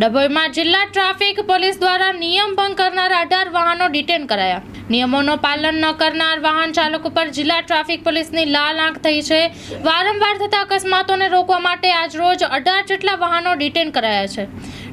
ડભોઈમાં જિલ્લા traffic police દ્વારા નિયમ ભંગ કરનાર અઢાર વાહનો ડિટેન કરાયા. નિયમોનું પાલન ન કરનાર વાહન ચાલકો પર જિલ્લા ટ્રાફિક પોલીસની લાલ આંખ થઈ છે. વારંવાર થતા અકસ્માતોને રોકવા માટે આજરોજ અઢાર જેટલા વાહનો ડિટેન કરાયા છે.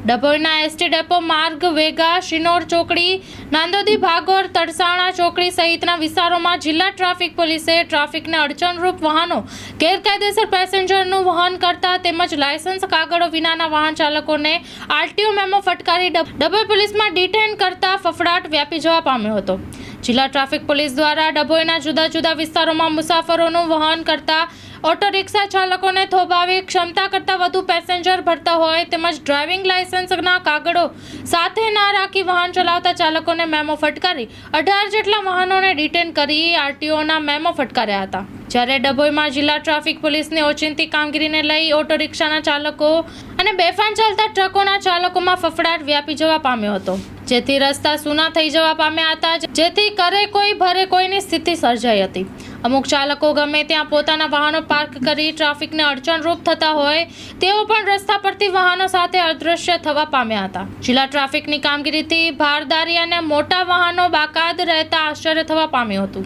ડભોઈના એસટી ડેપો માર્ગ, વેગા, શિનોર ચોકડી, નાંદોદી, ભાગોર, તડસાણા ચોકડી સહિતના વિસ્તારોમાં જિલ્લા ટ્રાફિક પોલીસે ટ્રાફિકને અડચણરૂપ વાહનો, ગેરકાયદેસર પેસેન્જરનું વહન કરતા તેમજ લાયસન્સ કાગળો વિનાના વાહન ચાલકોને આરટીઓ મેમો ફટકારી ડભોઈ પોલીસમાં ડિટેન કરતા ફફડાટ વ્યાપી જવા પામ્યો હતો. જિલ્લા ટ્રાફિક પોલીસ દ્વારા ડભોઈના જુદા જુદા વિસ્તારોમાં મુસાફરોનું વહન કરતા ઓટો રિક્ષા ચાલકોને થોભાવી ક્ષમતા કરતાં વધુ પેસેન્જર ભરતા હોય તેમજ ડ્રાઇવિંગ લાયસન્સના કાગળો સાથે ના રાખી વાહન ચલાવતા ચાલકોને મેમો ફટકારી અઢાર જેટલા વાહનોને ડિટેન કરી આરટીઓના મેમો ફટકાર્યા હતા. જ્યારે ડભોઈમાં જિલ્લા ટ્રાફિક પોલીસની ઓચિંતી કામગીરીને લઈ ઓટો રિક્ષાના ચાલકો અને બેફાન ચાલતા ટ્રકોના ચાલકોમાં ફફડાટ વ્યાપી જવા પામ્યો હતો. જેથી રસ્તા સૂના થઈ જવા પામ્યા હતા, જેથી કરે કોઈ, ભરે કોઈની સ્થિતિ સર્જાઈ હતી. અમુક ચાલકો ગમે ત્યાં પોતાના વાહનો પાર્ક કરી ટ્રાફિકને અડચણરૂપ થતા હોય, તેઓ પણ રસ્તા પરથી વાહનો સાથે અદૃશ્ય થવા પામ્યા હતા. જિલ્લા ટ્રાફિકની કામગીરીથી ભારદારી અને મોટા વાહનો બાકાત રહેતા આશ્ચર્ય થવા પામ્યું હતું.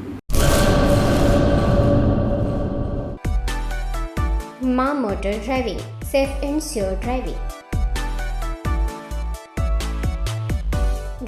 મા motor driving, safe and sure driving.